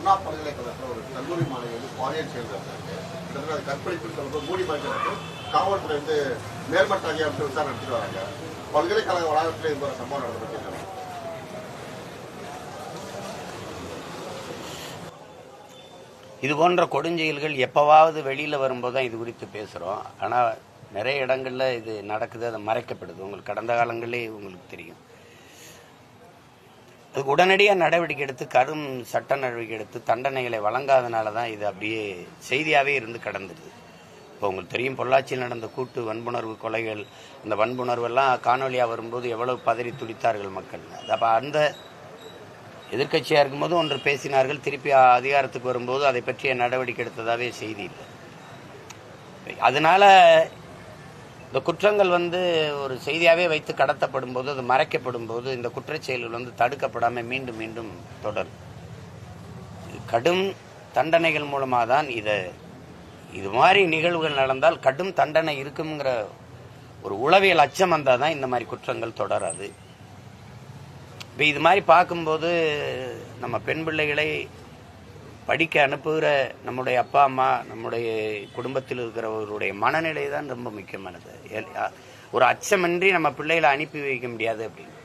அண்ணா பல்கலைக்கழகத்தில் ஒரு கல்லூரி மாணவி வந்து பாலியல் செயல்படுறாங்க கிட்டத்தட்ட அது கற்பழிப்புன்னு சொல்லும்போது மூடி மறைக்கிறது காவல்துறை வந்து மேல்மட்ட அதிகாரத்தில் விசாரணை நடத்திட்டு வராங்க. பல்கலைக்கழக வளாகத்தில் இது மாதிரி சம்பவம் நடந்து இது போன்ற கொடுஞ்செயல்கள் எப்போவாவது வெளியில் வரும்போது தான் இது குறித்து பேசுகிறோம் ஆனால் நிறைய இடங்களில் இது நடக்குது அது மறைக்கப்படுது உங்களுக்கு கடந்த காலங்களே உங்களுக்கு தெரியும். அதுக்கு உடனடியாக நடவடிக்கை எடுத்து கரும் சட்ட நடவடிக்கை எடுத்து தண்டனைகளை வழங்காதனால தான் இது அப்படியே செய்தியாகவே இருந்து கடந்துடுது இப்போ உங்களுக்கு தெரியும் பொள்ளாச்சியில் நடந்த கூட்டு வன்புணர்வு கொலைகள் இந்த வன்புணர்வெல்லாம் காணொலியாக வரும்போது எவ்வளவு பதறி துடித்தார்கள் மக்கள். அப்போ அந்த எதிர்க்கட்சியாக இருக்கும்போது ஒன்று பேசினார்கள் திருப்பி அதிகாரத்துக்கு வரும்போது அதை பற்றிய நடவடிக்கை எடுத்ததாகவே செய்தி இல்லை. அதனால இந்த குற்றங்கள் வந்து ஒரு செய்தியாகவே வைத்து கடத்தப்படும் போது அது மறைக்கப்படும் போது இந்த குற்றச் செயல்கள் வந்து தடுக்கப்படாமல் மீண்டும் மீண்டும் தொடரும். கடும் தண்டனைகள் மூலமாக தான் இதை இது மாதிரி நிகழ்வுகள் நடந்தால் கடும் தண்டனை இருக்குங்கிற ஒரு உளவியல் அச்சம் வந்தால் தான் இந்த மாதிரி குற்றங்கள் தொடராது. இப்போ இது மாதிரி பார்க்கும்போது நம்ம பெண் பிள்ளைகளை படிக்க அனுப்புகிற நம்முடைய அப்பா அம்மா நம்முடைய குடும்பத்தில் இருக்கிறவருடைய மனநிலை தான் ரொம்ப முக்கியமானது. ஒரு அச்சமின்றி நம்ம பிள்ளைகளை அனுப்பி வைக்க முடியாது அப்படின்னு.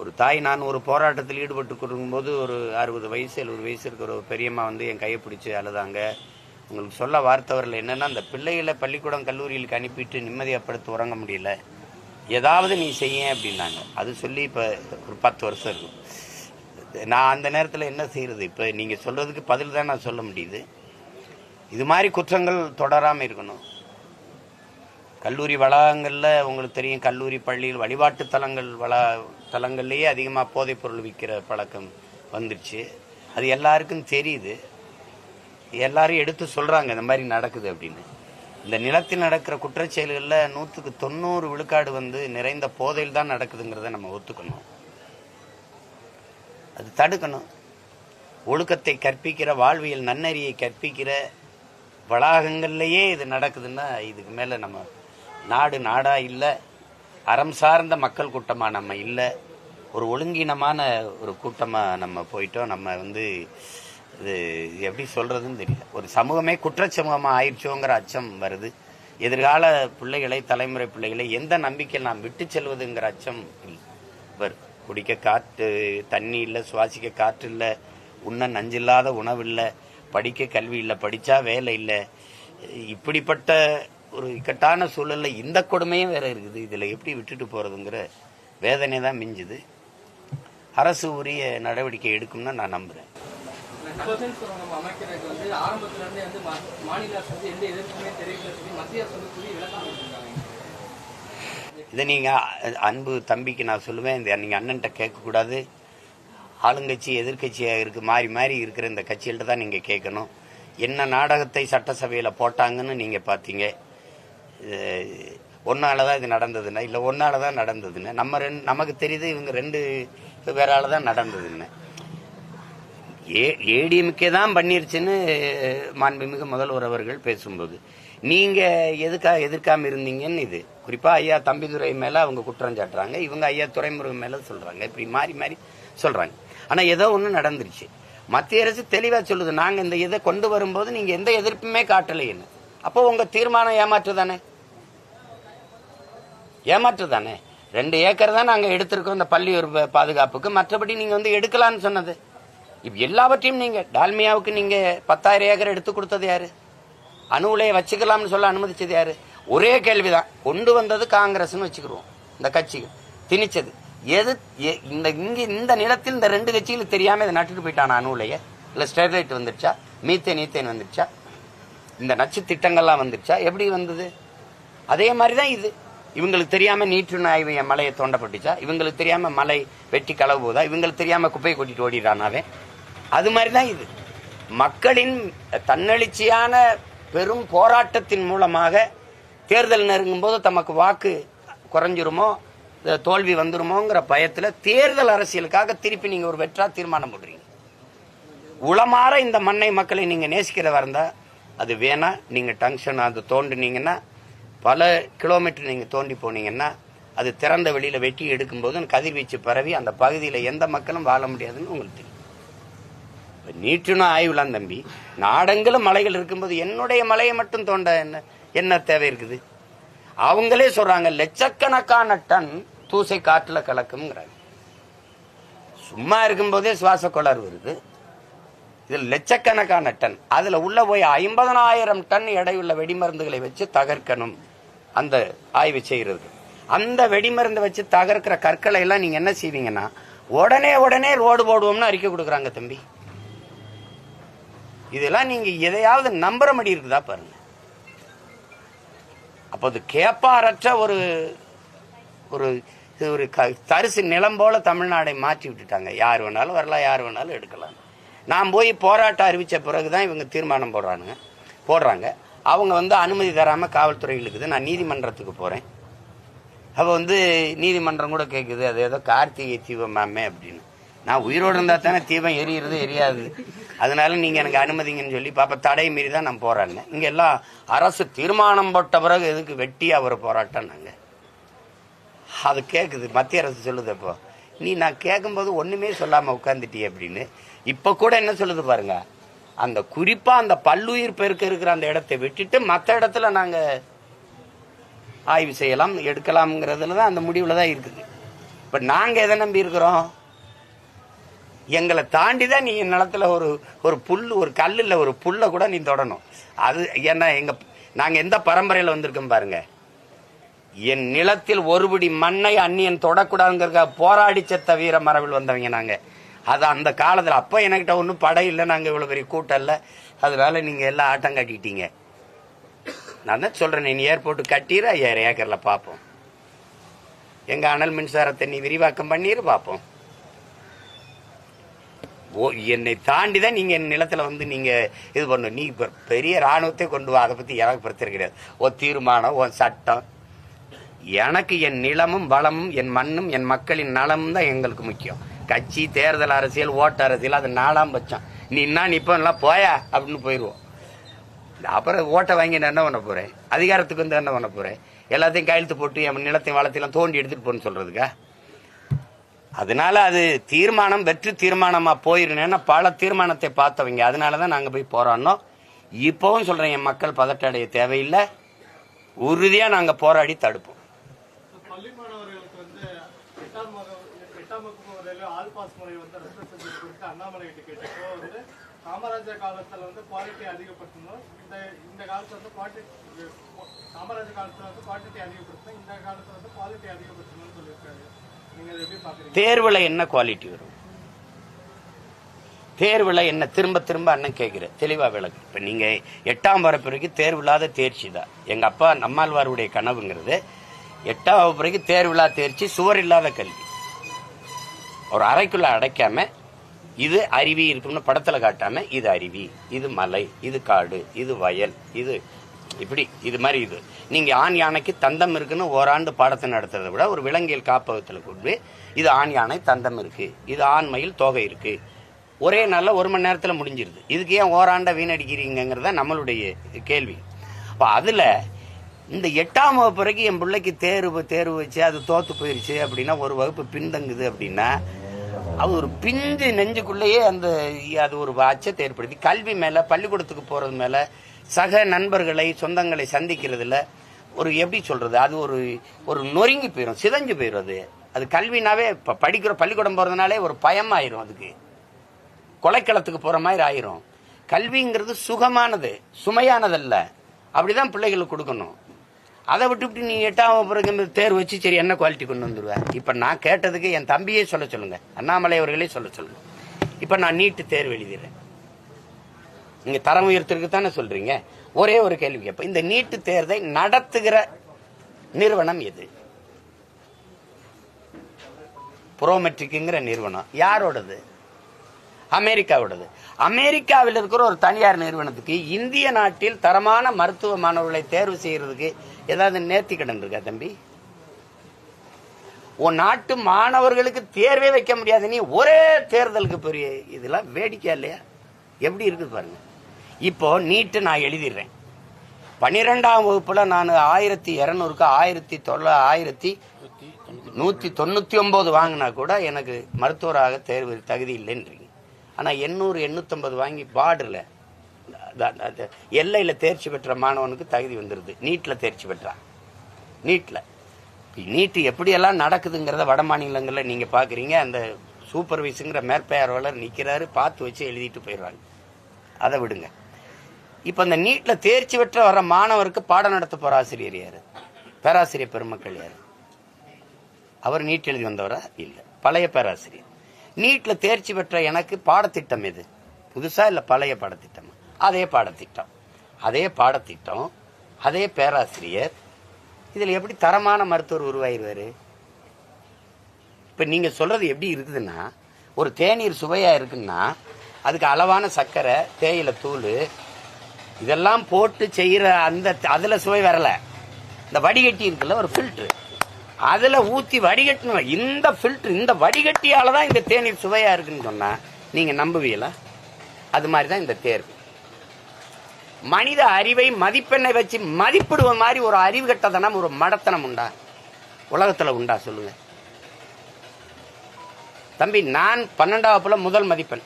ஒரு தாய் நான் ஒரு போராட்டத்தில் ஈடுபட்டு கொடுக்கும்போது ஒரு அறுபது வயசு எழுபது வயசு இருக்கிற ஒரு பெரியம்மா வந்து என் கையை பிடிச்சி அழுதாங்க. உங்களுக்கு சொல்ல வார்த்தை வரல. என்னென்னா அந்த பிள்ளைகளை பள்ளிக்கூடம் கல்லூரிகளுக்கு அனுப்பிட்டு நிம்மதியாக படுத்து உறங்க முடியல. ஏதாவது நீ செய்ய அப்படின்னாங்க. அது சொல்லி இப்போ ஒரு பத்து வருஷம் இருக்கும். நான் அந்த நேரத்தில் என்ன செய்யறது இப்போ நீங்கள் சொல்கிறதுக்கு பதில் தான் நான் சொல்ல முடியுது. இது மாதிரி குற்றங்கள் தொடராமல் இருக்கணும். கல்லூரி வளாகங்களில் உங்களுக்கு தெரியும் கல்லூரி பள்ளியில் வழிபாட்டு தலங்கள் வளா தலங்கள்லேயே அதிகமாக போதைப்பொருள் விற்கிற பழக்கம் வந்துடுச்சு அது எல்லாருக்கும் தெரியுது. எல்லாரும் எடுத்து சொல்கிறாங்க இந்த மாதிரி நடக்குது அப்படின்னு. இந்த நிலத்தில் நடக்கிற குற்றச்செயல்களில் நூற்றுக்கு தொண்ணூறு விழுக்காடு வந்து நிறைந்த போதையில் தான் நடக்குதுங்கிறத நம்ம ஒத்துக்கணும். அது தடுக்கணும். ஒழுக்கத்தை கற்பிக்கிற வாழ்வியல் நன்னறியை கற்பிக்கிற வளாகங்கள்லேயே இது நடக்குதுன்னா இதுக்கு மேலே நம்ம நாடு நாடாக இல்லை. அறம் சார்ந்த மக்கள் கூட்டமாக நம்ம இல்லை. ஒரு ஒழுங்கினமான ஒரு கூட்டமாக நம்ம போயிட்டோம். நம்ம வந்து இது எப்படி சொல்கிறதுன்னு தெரியல. ஒரு சமூகமே குற்றச்சமூகமாக ஆயிடுச்சோங்கிற அச்சம் வருது. எதிர்கால பிள்ளைகளை தலைமுறை பிள்ளைகளை எந்த நம்பிக்கையில் நாம் விட்டு செல்வதுங்கிற அச்சம் இல்லை வரும் குடிக்க காற்று தண்ணி இல்லை சுவாசிக்க காற்று இல்லை உண்ண நஞ்சில்லாத உணவு இல்லை படிக்க கல்வி இல்லை படித்தா வேலை இல்லை. இப்படிப்பட்ட ஒரு இக்கட்டான சூழலில் இந்த கொடுமையும் வேற இருக்குது. இதில் எப்படி விட்டுட்டு போகிறதுங்கிற வேதனை தான் மிஞ்சுது. அரசு உரிய நடவடிக்கை எடுக்கும்னு நான் நம்புகிறேன் அமைக்கிறதுக்கு வந்து ஆரம்பத்துல இருந்து வந்து மாநில அரசு வந்து எந்த எதிர்ப்புமே தெரியல மத்திய அரசு இதை நீங்கள் அன்பு தம்பிக்கு நான் சொல்லுவேன் இந்த நீங்கள் அண்ணன்ட்ட கேட்கக்கூடாது. ஆளுங்கட்சி எதிர்க்கட்சியாக இருக்கு மாறி மாறி இருக்கிற இந்த கட்சிகள்ட்ட தான் நீங்கள் கேட்கணும். என்ன நாடகத்தை சட்டசபையில் போட்டாங்கன்னு நீங்கள் பார்த்தீங்க. ஒன்னால தான் இது நடந்ததுன்னா இல்லை ஒன்றால் தான் நடந்ததுன்னு. நம்ம ரெண்டு நமக்கு தெரியுது இவங்க ரெண்டு பேரால் தான் நடந்ததுன்னு. ஏ ஏடிஎம்கே தான் பண்ணிருச்சுன்னு மாண்புமிகு முதல்வர் அவர்கள் பேசும்போது. நீங்க எதுக்கா எதிர்க்காம இருந்தீங்கன்னு இது. குறிப்பா ஐயா தம்பிதுரை மேல அவங்க குற்றம் சாட்டுறாங்க இவங்க ஐயா துறைமுருகன் மேல சொல்றாங்க இப்படி மாறி மாறி சொல்றாங்க. ஆனா ஏதோ ஒண்ணு நடந்துருச்சு. மத்திய அரசு தெளிவா சொல்லுது நாங்க இந்த இதை கொண்டு வரும்போது நீங்க எந்த எதிர்ப்புமே காட்டலைன்னு அப்போ உங்க தீர்மானம் ஏமாற்று தானே ஏமாற்று தானே ரெண்டு ஏக்கர் தான் நாங்க எடுத்திருக்கோம் இந்த பள்ளியூர் பாதுகாப்புக்கு. மற்றபடி நீங்க வந்து எடுக்கலாம்னு சொன்னது. இப்போ எல்லாவற்றையும் நீங்கள் டால்மியாவுக்கு நீங்கள் பத்தாயிரம் ஏக்கர் எடுத்து கொடுத்தது யார்? அணு உலையை வச்சுக்கலாம்னு சொல்ல அனுமதிச்சது யார்? ஒரே கேள்விதான். கொண்டு வந்தது காங்கிரஸ்னு வச்சுக்கிடுவோம் இந்த கட்சி திணிச்சது. எது இந்த இங்கே இந்த நிலத்தில் இந்த ரெண்டு கட்சிகளுக்கு தெரியாமல் இதை நட்டுட்டு போயிட்டான் அணு இல்லை ஸ்டெர்லைட் வந்துருச்சா? மீத்தேன் ஈத்தேன் வந்துருச்சா? இந்த நச்சு திட்டங்கள்லாம் வந்துருச்சா? எப்படி வந்தது? அதே மாதிரி தான் இது. இவங்களுக்கு தெரியாமல் நீற்று நாய்வு மலையை தோண்டப்பட்டுச்சா? இவங்களுக்கு தெரியாமல் மலை வெட்டி களவு போதா இவங்களுக்கு தெரியாமல் குப்பையை கொட்டிட்டு ஓடிடுறானாவே? அது மாதிரி தான் இது. மக்களின் தன்னெழுச்சியான பெரும் போராட்டத்தின் மூலமாக தேர்தல் நெருங்கும் போது தமக்கு வாக்கு குறைஞ்சிருமோ தோல்வி வந்துருமோங்கிற பயத்தில் தேர்தல் அரசியலுக்காக திருப்பி நீங்கள் ஒரு வெற்றா தீர்மானம் போடுறீங்க. உளமாற இந்த மண்ணை மக்களை நீங்கள் நேசிக்கிறதா இருந்தால் அது வேணா. நீங்கள் டங்ஷன் அது தோண்டினீங்கன்னா பல கிலோமீட்டர் நீங்கள் தோண்டி போனீங்கன்னா அது திறந்த வெளியில் வெட்டி எடுக்கும்போது கதிர்வீச்சு பரவி அந்த பகுதியில் எந்த மக்களும் வாழ முடியாதுன்னு உங்களுக்கு தெரியும். நீற்றினும் ஆய்வுலாம் தம்பி. நாடெங்கிலும் மலைகள் இருக்கும்போது என்னுடைய மலையை மட்டும் தோண்ட என்ன என்ன தேவை இருக்குது? அவங்களே சொல்றாங்க லட்சக்கணக்கான டன் தூசை காற்றுல கலக்கும்ங்கிறாங்க. சும்மா இருக்கும்போதே சுவாச கோளாறு வருது. இதில் லட்சக்கணக்கான டன் அதில் உள்ள போய் ஐம்பதனாயிரம் டன் எடையுள்ள வெடிமருந்துகளை வச்சு தகர்க்கணும். அந்த ஆய்வு செய்கிறது. அந்த வெடிமருந்தை வச்சு தகர்க்கிற கற்களை எல்லாம் நீங்கள் என்ன செய்வீங்கன்னா உடனே உடனே ரோடு போடுவோம்னு அறிக்கை கொடுக்குறாங்க தம்பி. இதெல்லாம் நீங்க எதையாவது நம்புற மாதிரி இருக்குதா பாருங்க. அப்போ அது கேப்பாரற்ற ஒரு ஒரு இது ஒரு க தரிசு நிலம் போல தமிழ்நாடை மாற்றி விட்டுட்டாங்க. யார் வேணாலும் வரலாம் யார் வேணாலும் எடுக்கலாம். நான் போய் போராட்டம் அறிவித்த பிறகு தான் இவங்க தீர்மானம் போடுறானுங்க போடுறாங்க. அவங்க வந்து அனுமதி தராமல் காவல்துறை நான் நீதிமன்றத்துக்கு போகிறேன் அப்போ வந்து நீதிமன்றம் கூட கேட்குது அது ஏதோ கார்த்திகை தீபம் மாமே அப்படின்னு. நான் உயிரோடு இருந்தால் தானே தீபம் எரியிறது எரியாது. அதனால நீங்கள் எனக்கு அனுமதிங்கன்னு சொல்லி பாப்பா தடை மீறி தான் நான் போராடினேன் இங்கே எல்லாம் அரசு தீர்மானம் போட்ட பிறகு எதுக்கு வெட்டி அவர் போராட்டம் நாங்கள் அது கேட்குது மத்திய அரசு சொல்லுது அப்போ. நீ நான் கேட்கும்போது ஒன்றுமே சொல்லாமல் உட்காந்துட்டியே அப்படின்னு. இப்போ கூட என்ன சொல்லுது பாருங்க. அந்த குறிப்பாக அந்த பல்லுயிர் பெருக்க இருக்கிற அந்த இடத்தை விட்டுட்டு மற்ற இடத்துல நாங்கள் ஆய்வு செய்யலாம் எடுக்கலாம்ங்கிறதுல தான் அந்த முடிவில் தான் இருக்குது. இப்போ நாங்கள் எதை நம்பி இருக்கிறோம்? எங்களை தாண்டி தான் நீ நிலத்துல ஒரு ஒரு புல் ஒரு கல்லில் ஒரு புல்லை கூட நீ தொடணும். அது ஏன்னா எங்கள் நாங்கள் எந்த பரம்பரையில் வந்திருக்கோம் பாருங்க. என் நிலத்தில் ஒருபடி மண்ணை அந்நியன் தொடக்கூடாதுங்கிறதுக்காக போராடி செத்த வீர மரபில் வந்தவங்க நாங்கள் அது அந்த காலத்தில் அப்போ என்கிட்ட ஒன்றும் படை இல்லை நாங்கள் இவ்வளோ பெரிய கூட்டம் இல்லை. அதனால நீங்கள் எல்லாம் ஆட்டம் கட்டிட்டீங்க. நான் தான் சொல்கிறேன் நீ ஏர்போர்ட்டு கட்டிடுற ஐயாயிரம் ஏக்கரில் பார்ப்போம் எங்கள் அனல் மின்சாரத்தை நீ விரிவாக்கம் பண்ணிடு பார்ப்போம் ஓ என்னை தாண்டி தான் நீங்கள் என் நிலத்தில் வந்து நீங்கள் இது பண்ணணும். நீ இப்போ பெரிய இராணுவத்தை கொண்டு வா அதை பற்றி எனக்கு பிரச்சனை கிடையாது. ஓ தீர்மானம் ஓ சட்டம் எனக்கு என் நிலமும் வளமும் என் மண்ணும் என் மக்களின் நலமும் தான் எங்களுக்கு முக்கியம். கட்சி தேர்தல் அரசியல் ஓட்டு அரசியல் அது நாலாம் பட்சம். நீ என்ன இப்போ எல்லாம் போயா அப்படின்னு போயிடுவோம் அப்புறம் ஓட்டை வாங்கி நான் என்ன பண்ண போகிறேன் அதிகாரத்துக்கு வந்து என்ன பண்ண போகிறேன் எல்லாத்தையும் கையெழுத்து போட்டு என் நிலத்தையும் வளத்தையெல்லாம் தோண்டி எடுத்துகிட்டு போகணும்னு சொல்கிறதுக்கா அதனால அது தீர்மானம் வெற்றி தீர்மானமா போயிருந்தேன்னா பல தீர்மானத்தை பார்த்தவங்க. அதனால தான் நாங்கள் போய் போராடினோம். இப்போவும் சொல்றேன் என் மக்கள் பதட்ட அடைய தேவையில்லை. உறுதியாக நாங்கள் போராடி தடுப்போம். காமராஜர் காலத்துல வந்து குவாலிட்டி அதிகப்படுத்தணும். இந்த இந்த காலத்துல வந்து குவாலிட்டி காமராஜர் காலத்துல வந்து குவான்டிட்டி அதிகப்படுத்தணும். இந்த காலத்துல வந்து குவாலிட்டி அதிகப்படுத்தணும் சொல்லியிருக்காரு நீங்க அதை எப்படி பாக்குறீங்க தேர்வில் என்ன குவாலிட்டி வரும்? தேர்வில் என்ன திரும்ப திரும்ப அண்ணன் கேட்குற தெளிவாக விளக்கு. இப்போ நீங்கள் எட்டாம் வகுப்பு தேர்வில்லாத தேர்ச்சி தான். எங்கள் அப்பா நம்மாழ்வாருடைய கனவுங்கிறது எட்டாம் வகுப்பு வரைக்கும் தேர்வில்லா தேர்ச்சி சுவர் இல்லாத கல்வி. ஒரு அறைக்குள்ள அடைக்காம இது அருவி இருக்கும்னு படத்தில் காட்டாம இது அருவி இது மலை இது காடு இது வயல் இது இப்படி இது மாதிரி இது. நீங்க ஆண் யானைக்கு தந்தம் இருக்குன்னு ஓராண்டு பாடத்தை நடத்துறதை விட ஒரு விலங்கியல் காப்பகத்தில் கொண்டு இது ஆண் யானை தந்தம் இருக்கு. இது ஆண் மயில் தோகை இருக்கு. ஒரே நாளில் ஒரு மணி நேரத்தில் முடிஞ்சிருது. இதுக்கு ஏன் ஓராண்டை வீணடிக்கிறீங்கிறத நம்மளுடைய கேள்வி. அப்போ அதில் இந்த எட்டாம் வகுப்பு வரைக்கும் என் பிள்ளைக்கு தேர்வு தேர்வு வச்சு அது தோத்து போயிருச்சு அப்படின்னா ஒரு வகுப்பு பின்தங்குது அப்படின்னா அது ஒரு பிஞ்சு நெஞ்சுக்குள்ளேயே அந்த அது ஒரு அச்சத்தை ஏற்படுத்தி கல்வி மேலே பள்ளிக்கூடத்துக்கு போகிறது மேலே சக நண்பர்களை சொந்தங்களை சந்திக்கிறதுல ஒரு எப்படி சொல்றது அது ஒரு ஒரு நொறுங்கி போயிடும் சிதஞ்சு போயிடும் அது. அது கல்வினாவே இப்போ படிக்கிற பள்ளிக்கூடம் போறதுனாலே ஒரு பயமாயிரும் அதுக்கு. கொலைக்களத்துக்கு போற மாதிரி ஆயிரும். கல்விங்கிறது சுகமானது சுமையானதல்ல. அப்படிதான் பிள்ளைகளுக்கு கொடுக்கணும். அதை விட்டுவிட்டு நீ எட்டாம் பிறகு தேர் வச்சு சரி என்ன குவாலிட்டி கொண்டு வந்துடுவேன் இப்ப நான் கேட்டதுக்கு என் தம்பியே சொல்ல சொல்லுங்க. அண்ணாமலை அவர்களே சொல்ல சொல்லுங்க. இப்ப நான் நீட்டு தேர்வு எழுதிடுறேன். நீங்க தரம் உயர்த்திருக்கு தானே சொல்றீங்க? ஒரே ஒரு கேள்வி கேட்பேன் இந்த நீட்டு தேர்வை நடத்துகிற நிறுவனம் எது? புரோமெட்ரிக்குங்கிற நிறுவனம். யாரோடது? அமெரிக்காவோடது. அமெரிக்காவில் இருக்கிற ஒரு தனியார் நிறுவனத்துக்கு இந்திய நாட்டில் தரமான மருத்துவ மாணவர்களை தேர்வு செய்யறதுக்கு ஏதாவது நேர்த்தி கடன் இருக்கா தம்பி? உன் நாட்டு மாணவர்களுக்கு தேர்வே வைக்க முடியாது. நீ ஒரே தேர்தலுக்கு பெரிய இதெல்லாம் வேடிக்கை இல்லையா? எப்படி இருக்குது பாருங்க. இப்போ நீட்டு நான் எழுதிடுறேன். பன்னிரெண்டாம் வகுப்புல நான் ஆயிரத்தி இரநூறுக்கு ஆயிரத்தி தொள்ள ஆயிரத்தி நூத்தி தொண்ணூத்தி ஒன்பது வாங்கினா கூட எனக்கு மருத்துவராக தேர்வு தகுதி இல்லைன்றீங்க. ஆனால் எண்ணூறு எண்ணூற்றம்பது வாங்கி பார்டரில் எல்லையில் தேர்ச்சி பெற்ற மாணவனுக்கு தகுதி வந்துடுது நீட்டில் தேர்ச்சி பெற்றான் நீட்டில் நீட்டு எப்படியெல்லாம் நடக்குதுங்கிறத வட மாநிலங்களில் நீங்கள் பார்க்குறீங்க அந்த சூப்பர்வைஸுங்கிற மேற்பெயர்வாளர் நிற்கிறாரு பார்த்து வச்சு எழுதிட்டு போயிடுறாங்க. அதை விடுங்க. இப்போ அந்த நீட்டில் தேர்ச்சி பெற்ற வர மாணவருக்கு பாடம் நடத்த போகிற ஆசிரியர் யார்? பேராசிரியர் பெருமக்கள் யார்? அவர் நீட் எழுதி வந்தவரா? இல்லை. பழைய பேராசிரியர். நீட்டில் தேர்ச்சி பெற்ற எனக்கு பாடத்திட்டம் எது? புதுசாக இல்லை பழைய பாடத்திட்டம்? அதே பாடத்திட்டம். அதே பாடத்திட்டம் அதே பேராசிரியர். இதில் எப்படி தரமான மருத்துவர் உருவாயிருவார்? இப்போ நீங்கள் சொல்கிறது எப்படி இருக்குதுன்னா ஒரு தேநீர் சுவையாக இருக்குன்னா அதுக்கு அளவான சர்க்கரை தேயிலை தூள் இதெல்லாம் போட்டு செய்கிற அந்த அதில் சுவை வரலை. இந்த வடிகட்டி இருக்குல்ல ஒரு ஃபில்ட்ரு அதில் ஊற்றி வடிகட்டணும். இந்த ஃபில்ட்ரு இந்த வடிகட்டியால் தான் இந்த தேநீர் சுவையாக இருக்குன்னு சொன்னால் நீங்கள் நம்புவீங்களா? அது மாதிரி தான் இந்த தேர்வு மனித அறிவை மதிப்பெண்ணை வச்சு மதிப்பிடுவ மாதிரி ஒரு அறிவு கட்டதனம் ஒரு மடத்தனம் உண்டா? உலகத்தில் உண்டா சொல்லுங்க. தம்பி நான் பன்னெண்டாவது முதல் மதிப்பெண்.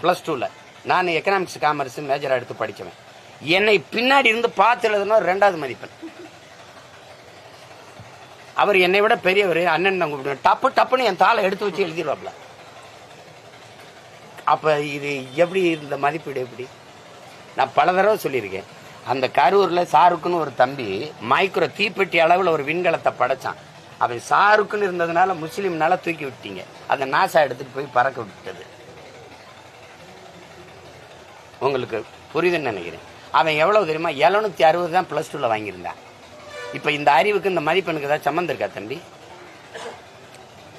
ப்ளஸ் டூவில் நான் எக்கனாமிக்ஸ் காமர்ஸ் மேஜராக எடுத்து படித்தவன் என்னை பின்னாடி இருந்து பார்த்து எழுதுனா ரெண்டாவது மதிப்பெண். அவர் என்னை விட பெரியவர் அண்ணன் நான் கூப்பிடுவேன் டப்பு டப்புன்னு என் தாளை எடுத்து வச்சு எழுதிடுவாப்ல அப்போ இது எப்படி இந்த மதிப்பீடு எப்படி? நான் பல தடவை சொல்லியிருக்கேன். அந்த கரூரில் சாருக்குன்னு ஒரு தம்பி மைக்ரோ தீப்பெட்டி அளவில் ஒரு விண்கலத்தை படைச்சான். அவன் சாருக்குன்னு இருந்ததுனால முஸ்லீம்னால தூக்கி விட்டீங்க. அதை நாசா எடுத்துகிட்டு போய் பறக்க விட்டு உங்களுக்கு புரியுதுன்னு நினைக்கிறேன். அவன் எவ்வளோ தெரியுமா? எழுநூத்தி அறுபது தான் ப்ளஸ் டூவில் வாங்கியிருந்தான். இப்போ இந்த அறிவுக்கு இந்த மதிப்பெண்ணுக்கு ஏதாவது சம்மந்தம் இருக்கா தம்பி?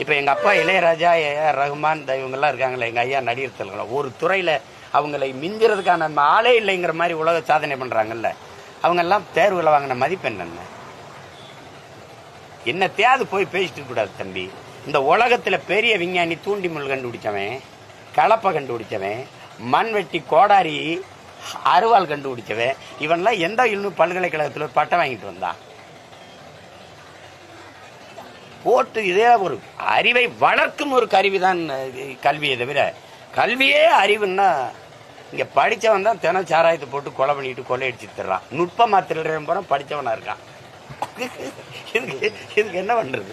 இப்போ எங்கள் அப்பா இளையராஜா ஏ ஆர் ரகுமான் இவங்கெல்லாம் இருக்காங்களே எங்கள் ஐயா நடிகர் திலகம் ஒரு துறையில் அவங்களை மிஞ்சுறதுக்கான ஆளே இல்லைங்கிற மாதிரி உலக சாதனை பண்ணுறாங்கல்ல அவங்கெல்லாம் தேர்வில் வாங்கின மதிப்பெண் என்ன? என்னத்தையாவது போய் பேசிட்டு இருக்க கூடாது தம்பி. இந்த உலகத்தில் பெரிய விஞ்ஞானி தூண்டி முள் கண்டுபிடிச்சவன் கலப்பை கண்டுபிடிச்சவன் மண்வெட்டி கோடாரி அருவாள் கண்டுபிடிச்சவன். இவன்லாம் எந்த இன்னும் பல்கலைக்கழகத்தில் பட்டம் வாங்கிட்டு வந்தான். போட்டு இதே ஒரு அறிவை வளர்க்கும் ஒரு கருவிதான் தான் கல்வியை தவிர கல்வியே அறிவுன்னா இங்கே படித்தவன் தான் தினம் சாராயத்தை போட்டு கொலை பண்ணிட்டு கொலை அடிச்சுட்டு தர்றான். நுட்பமா திருடுறவன் போற படிச்சவனா இருக்கான். இதுக்கு இதுக்கு என்ன பண்றது?